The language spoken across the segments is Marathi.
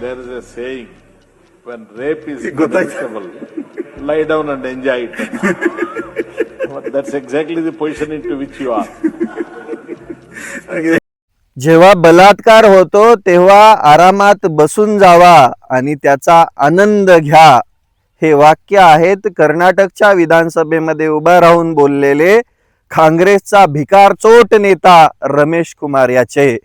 there is a saying, when rape is predictable, lie down and enjoy it. That's exactly the position into which you are. जेव्हा बलात्कार होतो तेव्हा आरामात बसून जावा आणि त्याचा आनंद घ्या हे वाक्य आहेत कर्नाटकच्या विधानसभेमध्ये उभा राहून बोललेले काँग्रेसचा भिकारचोट नेता रमेश कुमार याचे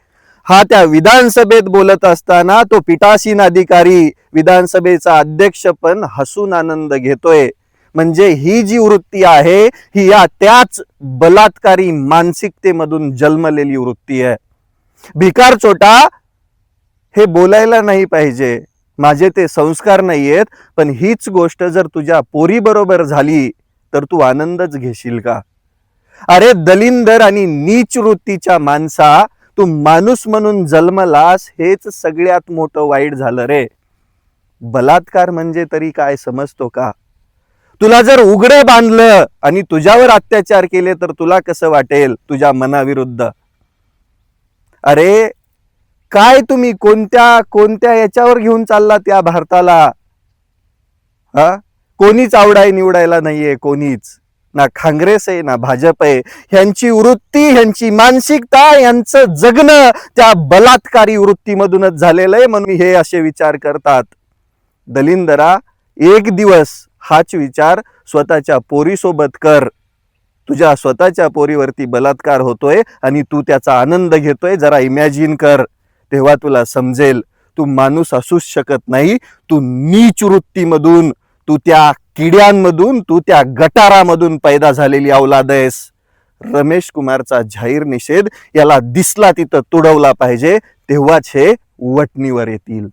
हा त्या विधानसभेत बोलत असताना तो पीठासीन अधिकारी विधानसभेचा अध्यक्ष पण हसून आनंद घेतोय. म्हणजे ही जी वृत्ती आहे ही या त्याच बलात्कारी मानसिकतेमधून जन्मलेली वृत्ती आहे. भिकार चोटा हे बोलायला नाही पाहिजे. माझे ते संस्कार नाही आहेत पण हीच गोष्ट जर तुझ्या पोरी बरोबर झाली तर तू आनंदच घेशील का? अरे दलिंदर आणि नीच वृत्तीच्या माणसा तू माणूस म्हणून जन्मलास हेच सगळ्यात मोठं वाईट झालं रे. बलात्कार म्हणजे तरी काय समजतो का? तुला जर उघडं बांधलं आणि तुझ्यावर अत्याचार केले तर तुला कसं वाटेल तुझ्या मनाविरुद्ध? अरे काय तुम्ही कोणत्या कोणत्या याच्यावर घेऊन चालला त्या भारताला? हा? कोणीच आवडाय निवडायला नाहीये कोणीच. ना काँग्रेस आहे ना भाजप आहे ह्यांची वृत्ती ह्यांची मानसिकता यांचं जगणं त्या बलात्कारी वृत्तीमधूनच झालेलं आहे म्हणून हे असे विचार करतात. दलिंदरा एक दिवस हाच विचार स्वतःच्या पोरीसोबत कर. तुझ्या स्वतःच्या पोरीवरती बलात्कार होतोय आणि तू त्याचा आनंद घेतोय जरा इमॅजिन कर. तेव्हा तुला समजेल तू माणूस असूच शकत नाही तू नीच वृत्तीमधून तू त्या किड्यांमधून तू त्या गटारामधून पैदा झालेली अवलाद आहेस. रमेश कुमारचा जाहीर निषेध याला दिसला तिथं तुडवला पाहिजे तेव्हाच हे वटणीवर येतील.